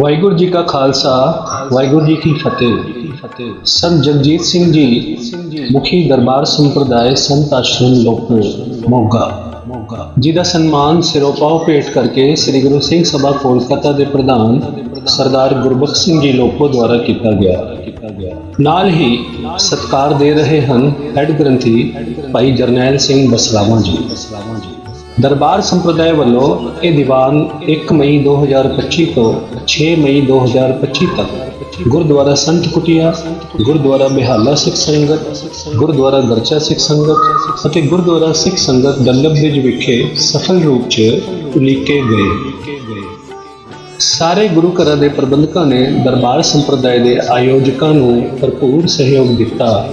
ਵਾਹਿਗੁਰੂ ਜੀ ਕਾ ਖਾਲਸਾ ਵਾਹਿਗੁਰੂ ਜੀ ਕੀ ਫਤਿਹ। ਸੰਤ ਜਗਜੀਤ ਸਿੰਘ ਜੀ ਮੁਖੀ ਦਰਬਾਰ ਸੰਪਰਦਾਇ ਸੰਤ ਆਸ਼ਰਮ ਲੋਕੋ ਮੋਗਾ। ਜੀ ਦਾ ਸਨਮਾਨ ਸਿਰੋਪਾਓ ਭੇਟ ਕਰਕੇ ਸ੍ਰੀ ਗੁਰੂ ਸਿੰਘ ਸਭਾ ਕੋਲਕਾਤਾ ਦੇ ਪ੍ਰਧਾਨ ਸਰਦਾਰ ਗੁਰਬਖਸ਼ ਸਿੰਘ ਜੀ ਲੋਕੋ ਦੁਆਰਾ ਕੀਤਾ ਗਿਆ। ਕੀਤਾ ਗਿਆ ਨਾਲ ਹੀ ਸਤਕਾਰ ਦੇ ਰਹੇ ਹਨ ਹੈੱਡ ਗ੍ਰੰਥੀ ਭਾਈ ਜਰਨੈਲ ਸਿੰਘ ਬਸਰਾਵਾਂ ਜੀ ਬਸਰਾਵਾਂ ਜੀ। ਦਰਬਾਰ ਸੰਪਰਦਾਇ ਵੱਲੋਂ ਇਹ ਦੀਵਾਨ 1 ਮਈ 2025 ਤੋਂ 6 ਮਈ 2025 ਤੱਕ ਗੁਰਦੁਆਰਾ ਸੰਤ ਕੁਟਿਆ, ਗੁਰਦੁਆਰਾ ਬਿਹਾਲਾ ਸਿੱਖ ਸੰਗਤ, ਗੁਰਦੁਆਰਾ ਗਰਚਾ ਸਿੱਖ ਸੰਗਤ ਅਤੇ ਗੁਰਦੁਆਰਾ ਸਿੱਖ ਸੰਗਤ ਡੱਲਬ ਬ੍ਰਿਜ ਵਿਖੇ ਸਫਲ ਰੂਪ 'ਚ ਉਲੀਕੇ ਗਏ। ਸਾਰੇ ਗੁਰੂ ਘਰਾਂ ਦੇ ਪ੍ਰਬੰਧਕਾਂ ਨੇ ਦਰਬਾਰ ਸੰਪਰਦਾਇ ਦੇ ਆਯੋਜਕਾਂ ਨੂੰ ਭਰਪੂਰ ਸਹਿਯੋਗ ਦਿੱਤਾ।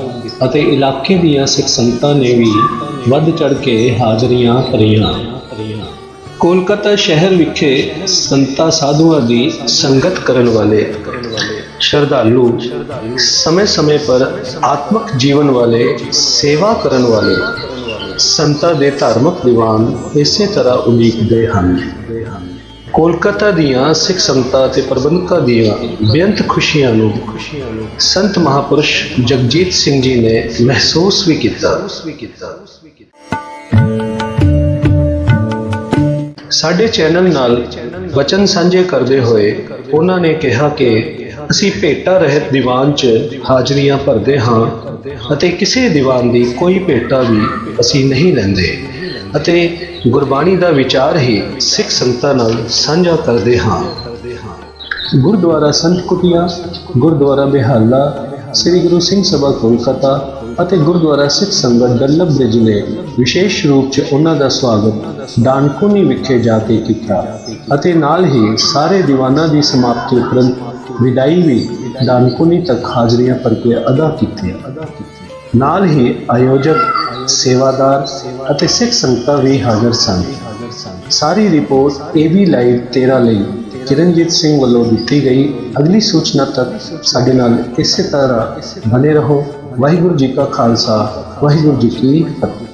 ਅਤੇ ਇਲਾਕੇ ਦੀਆਂ ਸਿੱਖ ਸੰਗਤਾਂ ਨੇ ਵੀ ਵੱਧ ਚੜ ਕੇ ਹਾਜ਼ਰੀਆਂ ਭਰੀਆਂ। ਕੋਲਕਾਤਾ ਸ਼ਹਿਰ ਵਿਖੇ ਸੰਤਾਂ ਸਾਧੂਆਂ ਦੀ ਸੰਗਤ ਕਰਨ ਵਾਲੇ ਸ਼ਰਧਾਲੂ ਸਮੇਂ-ਸਮੇਂ ਪਰ ਆਤਮਿਕ ਜੀਵਨ ਵਾਲੇ ਸੇਵਾ ਕਰਨ ਵਾਲੇ ਸੰਤਾਂ ਦੇ ਧਾਰਮਿਕ ਦੀਵਾਨ ਇਸੇ ਤਰ੍ਹਾਂ ਉਲੀਕਦੇ ਹਨ। ਕੋਲਕਾਤਾ ਦੀਆਂ ਸਿੱਖ ਸੰਗਤਾਂ ਅਤੇ ਪ੍ਰਬੰਧਕਾਂ ਦੀਆਂ ਬੇਅੰਤ ਖੁਸ਼ੀਆਂ ਨੂੰ ਸੰਤ ਮਹਾਪੁਰਸ਼ ਜਗਜੀਤ ਸਿੰਘ ਜੀ ਨੇ ਮਹਿਸੂਸ ਵੀ ਕੀਤਾ। ਸਾਡੇ ਚੈਨਲ ਨਾਲ ਵਚਨ ਸਾਂਝੇ ਕਰਦੇ ਹੋਏ ਉਹਨਾਂ ਨੇ ਕਿਹਾ ਕਿ ਅਸੀਂ ਭੇਟਾ ਰਹਿਤ ਦੀਵਾਨ 'ਚ ਹਾਜ਼ਰੀਆਂ ਭਰਦੇ ਹਾਂ ਅਤੇ ਕਿਸੇ ਦੀਵਾਨ ਦੀ ਕੋਈ ਭੇਟਾ ਵੀ ਅਸੀਂ ਨਹੀਂ ਲੈਂਦੇ ਅਤੇ ਗੁਰਬਾਣੀ ਦਾ ਵਿਚਾਰ ਹੀ ਸਿੱਖ ਸੰਗਤਾਂ ਨਾਲ ਸਾਂਝਾ ਕਰਦੇ ਹਾਂ। ਗੁਰਦੁਆਰਾ ਸੰਤ ਕੁਟਿਆ, ਗੁਰਦੁਆਰਾ ਬਿਹਾਲਾ, ਸ੍ਰੀ ਗੁਰੂ ਸਿੰਘ ਸਭਾ ਕੋਲਕਾਤਾ ਅਤੇ ਗੁਰਦੁਆਰਾ ਸਿੱਖ ਸੰਗਤ ਡੱਲਬ ਬ੍ਰਿਜ ਨੇ ਵਿਸ਼ੇਸ਼ ਰੂਪ 'ਚ ਉਹਨਾਂ ਦਾ ਸਵਾਗਤ ਦਾਨਕੂਨੀ ਵਿਖੇ ਜਾ ਕੇ ਕੀਤਾ ਅਤੇ ਨਾਲ ਹੀ ਸਾਰੇ ਦੀਵਾਨਾਂ ਦੀ ਸਮਾਪਤੀ ਉਪਰੰਤ ਵਿਦਾਈ ਵੀ ਦਾਨਕੂਨੀ ਤੱਕ ਹਾਜ਼ਰੀਆਂ ਭਰ ਕੇ ਅਦਾ ਕੀਤੀ ਨਾਲ ਹੀ ਆਯੋਜਕ, ਸੇਵਾਦਾਰ ਅਤੇ ਸਿੱਖ ਸੰਗਤਾਂ ਵੀ ਹਾਜ਼ਰ ਸਨ। ਸਾਰੀ ਰਿਪੋਰਟ ਏਬੀ ਲਾਈਵ 13 ਲਈ ਕਿਰਨਜੀਤ ਸਿੰਘ ਵੱਲੋਂ ਦਿੱਤੀ ਗਈ। ਅਗਲੀ ਸੂਚਨਾ ਤੱਕ ਸਾਡੇ ਨਾਲ ਇਸੇ ਤਰ੍ਹਾਂ ਬਨੇ ਰਹੋ। ਵਾਹਿਗੁਰੂ ਜੀ ਕਾ ਖਾਲਸਾ, ਵਾਹਿਗੁਰੂ ਜੀ ਕੀ ਫਤਿਹ।